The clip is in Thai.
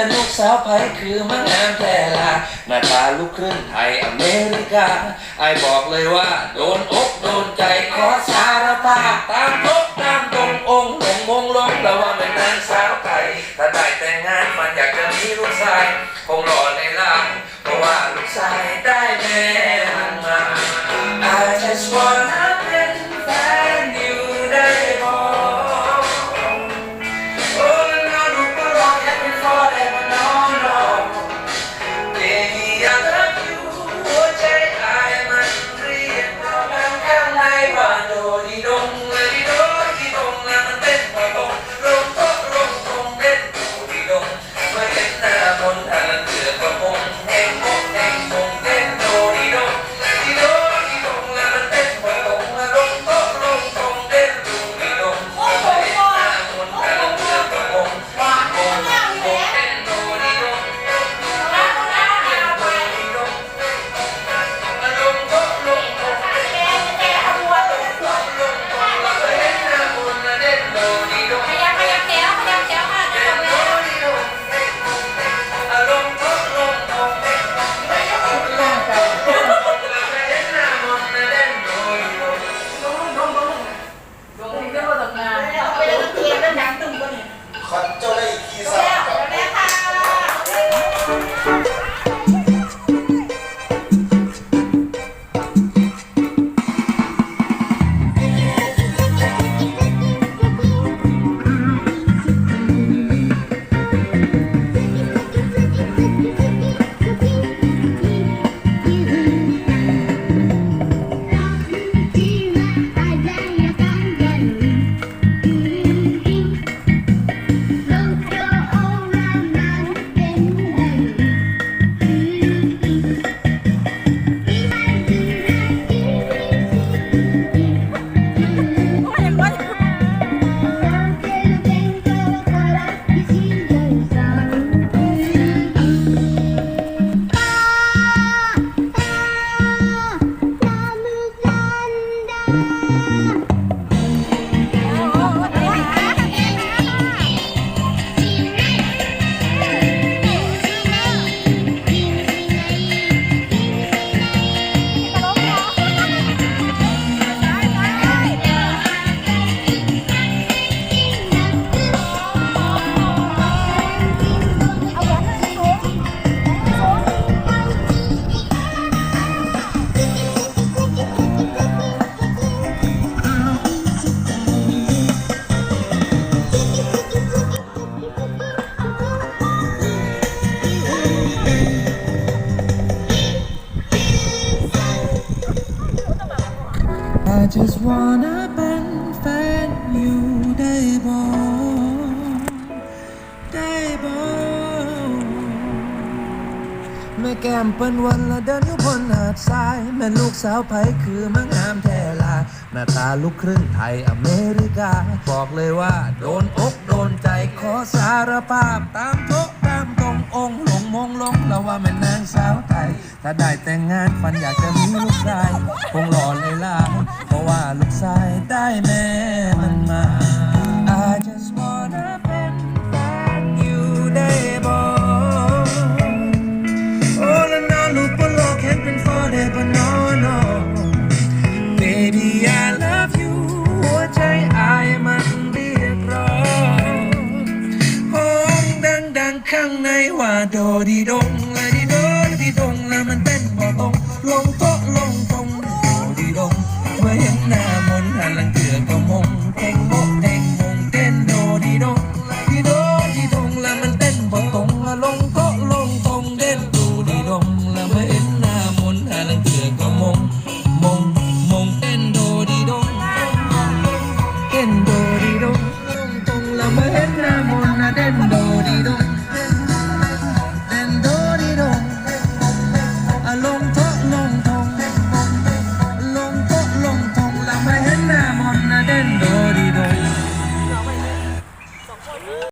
รายแม่ลูกสาวไผคือมังงามแพร่ลาหน้าตาลูกครึ่งไทยอเมริกา ไอบอกเลยว่า โดนอกโดนใจขอสารภาพตามทบตามตรงองค์หลงมงลงแต่ว่าเป็นนางสาวไทยถ้าได้แต่งงานมันอยากจะมีลูกชาย คงรอในล่างเพราะว่าลูกชาย แม่แก้มเปิ้นวันละเดินอยู่บนหาดทราย แม่ลูกสาวไผคือมังงามแท้ลาหน้าตาลูกครึ่งไทยอเมริกา บอกเลยว่า โดนอกโดนใจขอสารภาพตามทบตามตรงองค์หลงมงลงแล้วว่าแม่นางสาวไทย ถ้าได้แต่งงานฝันอยากจะมีลูกชาย คงหล่อเลยล่ะเพราะว่าลูกชายได้แม่มันมา ข้างในว่าโดดีดง